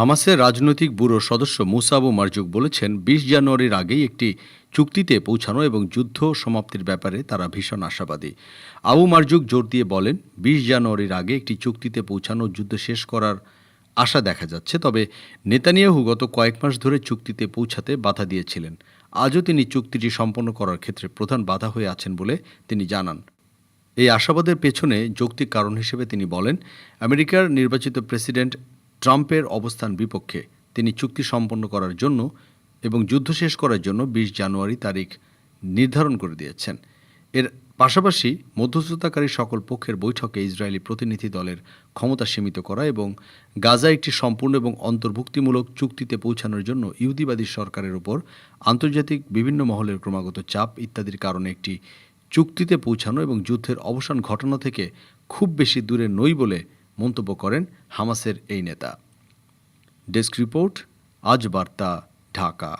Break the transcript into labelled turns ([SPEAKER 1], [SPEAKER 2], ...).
[SPEAKER 1] হামাসের রাজনৈতিক ব্যুরো সদস্য মুসাবু মারজুক বলেছেন, বিশ জানুয়ারির আগেই একটি চুক্তিতে পৌঁছানো এবং যুদ্ধ সমাপ্তির ব্যাপারে তারা ভীষণ আশাবাদী। আবু মারজুক জোর দিয়ে বলেন, বিশ জানুয়ারির আগে একটি চুক্তিতে পৌঁছানো যুদ্ধ শেষ করার আশা দেখা যাচ্ছে, তবে নেতানিয়াহু গত কয়েক মাস ধরে চুক্তিতে পৌঁছাতে বাধা দিয়েছিলেন। আজও তিনি চুক্তিটি সম্পন্ন করার ক্ষেত্রে প্রধান বাধা হয়ে আছেন বলে তিনি জানান। এই আশাবাদের পেছনে যৌক্তিক কারণ হিসেবে তিনি বলেন, আমেরিকার নির্বাচিত প্রেসিডেন্ট ট্রাম্পের অবস্থান বিপক্ষে তিনি চুক্তি সম্পন্ন করার জন্য এবং যুদ্ধ শেষ করার জন্য বিশ জানুয়ারি তারিখ নির্ধারণ করে দিয়েছেন। এর পাশাপাশি মধ্যস্থতাকারী সকল পক্ষের বৈঠকে ইসরায়েলি প্রতিনিধি দলের ক্ষমতা সীমিত করা এবং গাজা একটি সম্পূর্ণ এবং অন্তর্ভুক্তিমূলক চুক্তিতে পৌঁছানোর জন্য ইহুদিবাদী সরকারের উপর আন্তর্জাতিক বিভিন্ন মহলের ক্রমাগত চাপ ইত্যাদির কারণে একটি চুক্তিতে পৌঁছানো এবং যুদ্ধের অবসান ঘটানো থেকে খুব বেশি দূরে নই বলে মন্তব্য করেন হামাসের এই নেতা। ডেস্ক রিপোর্ট আজ বার্তা ঢাকা।